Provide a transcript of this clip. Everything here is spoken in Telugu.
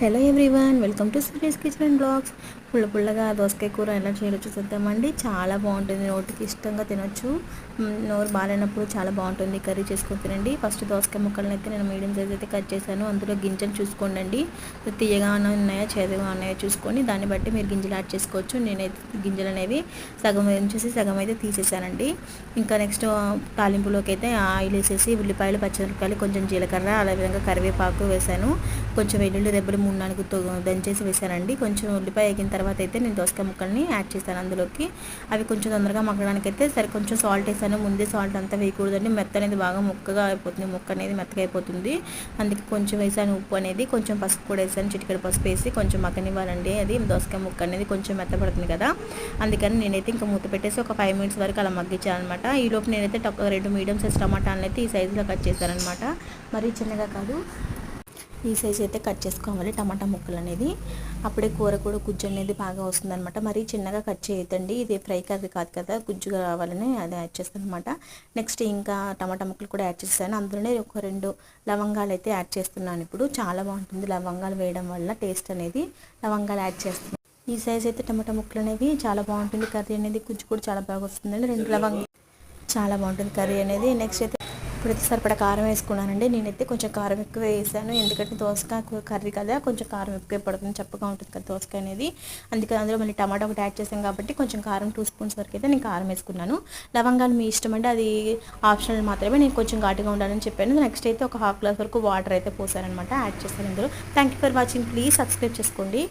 Hello everyone welcome to series kitchen and blogs. పుల్ల పుల్లగా దోసకాయ కూర ఎలా చేయాలో చూద్దామండి. చాలా బాగుంటుంది నోటికి ఇష్టంగా తినొచ్చు. నోరు బాగాలేనప్పుడు చాలా బాగుంటుంది కర్రీ చేసుకొని తినండి. ఫస్ట్ దోసకాయ ముక్కలను అయితే నేను మీడియం సైజ్ అయితే కట్ చేశాను. అందులో గింజలు చూసుకోండి అండి తీయగా ఉన్నాయా చేదుగా ఉన్నాయా చూసుకొని దాన్ని బట్టి మీరు గింజలు యాడ్ చేసుకోవచ్చు. నేనైతే గింజలు అనేవి సగం ఉంచేసి సగం అయితే తీసేసానండి. ఇంకా నెక్స్ట్ తాలింపులోకి అయితే ఆయిల్ వేసేసి ఉల్లిపాయలు పచ్చిమిరపకాయలు కొంచెం జీలకర్ర అలా విధంగా కరివేపాకు వేసాను కొంచెం వెల్లుల్లి దెబ్బలు మూడు నాలుగు తో- దంచేసి వేసానండి కొంచెం ఉల్లిపాయ వేగిన తర్వాత అయితే నేను దోసకాయ ముక్కల్ని యాడ్ చేశాను అందులోకి. అవి కొంచెం తొందరగా మగ్గడానికి అయితే సరే కొంచెం సాల్ట్ వేసాను. ముందే సాల్ట్ అంతా వేయకూడదండి. మెత్త అనేది బాగా ముక్కగా అయిపోతుంది. ముక్క అనేది మెత్తగా అయిపోతుంది. అందుకే కొంచెం వేసాను ఉప్పు అనేది. కొంచెం పసుపు కూడా వేసాను. చిటికెడు పసుపు వేసి కొంచెం మగ్గనివ్వాలండి. అది దోసకాయ ముక్క అనేది కొంచెం మెత్తపడుతుంది కదా. అందుకని నేనైతే ఇంకా మూత పెట్టేసి ఒక ఫైవ్ మినిట్స్ వరకు అలా మగ్గించాను అనమాట ఈ లోపు నేనైతే రెండు మీడియం సైజ్ టమాటాలను అయితే ఈ సైజులో కట్ చేశాను అనమాట మరీ చిన్నగా కాదు. ఈ సైజ్ అయితే కట్ చేసుకోవాలి. టమాటా ముక్కలు అనేది అప్పుడే కూర కూడా గుజ్జు అనేది బాగా వస్తుంది అనమాట మరీ చిన్నగా కట్ చేయొద్దండి. ఇది ఫ్రై కర్రీ కాదు కదా. గుజ్జుగా రావాలని అది యాడ్ చేస్తాను అనమాట నెక్స్ట్ ఇంకా టమాటా ముక్కలు కూడా యాడ్ చేస్తాను. అందులోనే ఒక రెండు లవంగాలు అయితే యాడ్ చేస్తున్నాను ఇప్పుడు. చాలా బాగుంటుంది. లవంగాలు వేయడం వల్ల టేస్ట్ అనేది లవంగాలు యాడ్ చేస్తున్నాను ఈ సైజ్ అయితే టమాటా ముక్కలు అనేవి చాలా బాగుంటుంది. కర్రీ అనేది గుజ్జు కూడా చాలా బాగా వస్తుందండి. రెండు లవంగ చాలా బాగుంటుంది కర్రీ అనేది. నెక్స్ట్ అయితే ఇప్పుడైతే సరిపడా కారం వేసుకున్నానండి. నేనైతే కొంచెం కారం ఎక్కువ వేసాను. ఎందుకంటే దోసకాయ కర్రీ కదా కొంచెం కారం ఎక్కువ పడుతుంది. చప్పగా ఉంటుంది కదా దోసకాయ అనేది. అందుకే అందులో మళ్ళీ టమాటా ఒకటి యాడ్ చేసాం కాబట్టి కొంచెం కారం టూ స్పూన్స్ వరకు అయితే నేను కారం వేసుకున్నాను. లవంగాలు మీ ఇష్టం అంటే అది ఆప్షనల్ మాత్రమే. నేను కొంచెం ఘాటుగా ఉండాలని చెప్పాను. నెక్స్ట్ అయితే ఒక హాఫ్ గ్లాస్ వరకు వాటర్ అయితే పోసానమాట యాడ్ చేస్తాను ఇందులో. Thank you for watching. Please subscribe చేసుకోండి.